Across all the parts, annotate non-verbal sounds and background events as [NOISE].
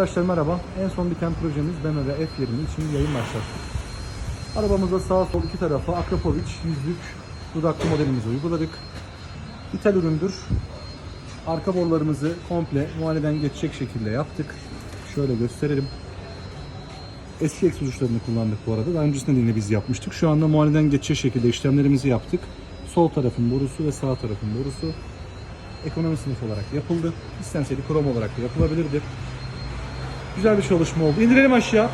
Arkadaşlar merhaba. En son biten projemiz BMW F20 için yayın başlattık. Arabamızda sağ sol iki tarafa Akrapovic yüzlük dudaklı modelimizi uyguladık. İthal üründür. Arka borularımızı komple muayeneden geçecek şekilde yaptık. Şöyle gösterelim. Eski egzoz uçlarını kullandık bu arada. Daha öncesinde de yine biz yapmıştık. Şu anda muayeneden geçecek şekilde işlemlerimizi yaptık. Sol tarafın borusu ve sağ tarafın borusu ekonomi sınıf olarak yapıldı. İstenseydi krom olarak da yapılabilirdi. Güzel bir çalışma oldu. İndirelim aşağı.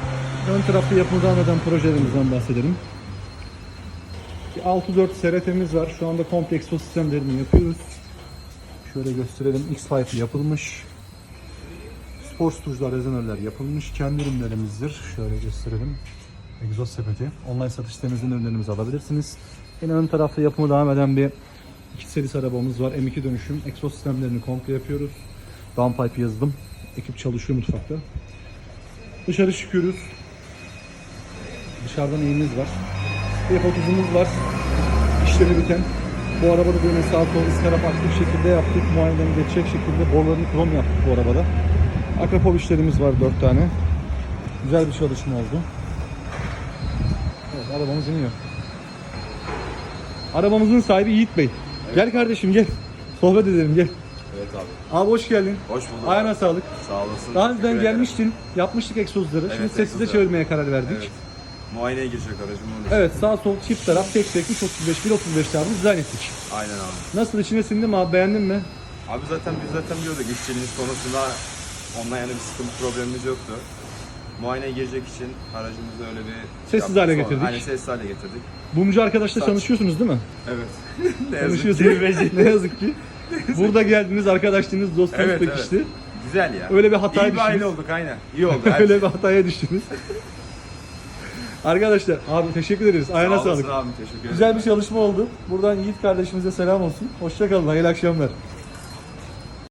Ön tarafta yapımı devam eden projelerimizden bahsedelim. Bir 6.4 SRT'miz var. Şu anda komple egzoz sistemlerini yapıyoruz. Şöyle gösterelim. X5 yapılmış. Spor stujlar, rezonörler yapılmış. Kendi ürünlerimizdir. Şöyle gösterelim. Egzoz sepeti. Online satış sitemizden ürünlerimizi alabilirsiniz. Yine ön tarafta yapımı devam eden bir iki serisi arabamız var. M2 dönüşüm. Egzoz sistemlerini komple yapıyoruz. Downpipe yazdım. Ekip çalışıyor mutfakta. Dışarı çıkıyoruz. Dışarıdan eğimiz var. F30'umuz var. İşlemi biten. Bu arabada böyle sağ sol ıskarap aktif şekilde yaptık. Muayeneden geçecek şekilde borularını krom yaptık bu arabada. Akrapov işlerimiz var 4 tane. Güzel bir çalışma oldu. Evet arabamız iniyor. Arabamızın sahibi Yiğit Bey. Gel kardeşim gel. Sohbet edelim gel. Evet abi. Abi hoş geldin. Hoş bulduk. Ayağına sağlık. Sağ olasın. Daha önceden gelmiştin. Yapmıştık egzozları. Şimdi Evet, sessize egzozları. çevirmeye karar verdik. Evet. Muayeneye girecek aracım onun. Evet sağ sol çift taraf tek tek 335 135 tarzı dizayn ettik. Aynen abi. Nasıl içine sindi mi abi beğendin mi? Abi zaten biz zaten biliyorduk işçiliğiniz konusunda ondan yani bir sıkıntı problemimiz yoktu. Muayeneye girecek için aracımızı öyle bir Sessiz hale getirdik. Aynen sessiz hale getirdik. Bumcu arkadaşla Saç. çalışıyorsunuz değil mi? Evet. [LAUGHS] [LAUGHS] ne yazık ki. ne yazık ki. Burada geldiniz arkadaşlığınız dostluğunuz Evet, pekişti. Güzel ya. Öyle bir hataya İyi bir aile düştünüz. olduk aynen. İyi oldu. [LAUGHS] Öyle bir hataya düştünüz. [LAUGHS] Arkadaşlar abi teşekkür ederiz. Ayağına Sağ sağlık. abi teşekkür ederim. Güzel bir çalışma oldu. Buradan Yiğit kardeşimize selam olsun. Hoşçakalın. Hayırlı akşamlar.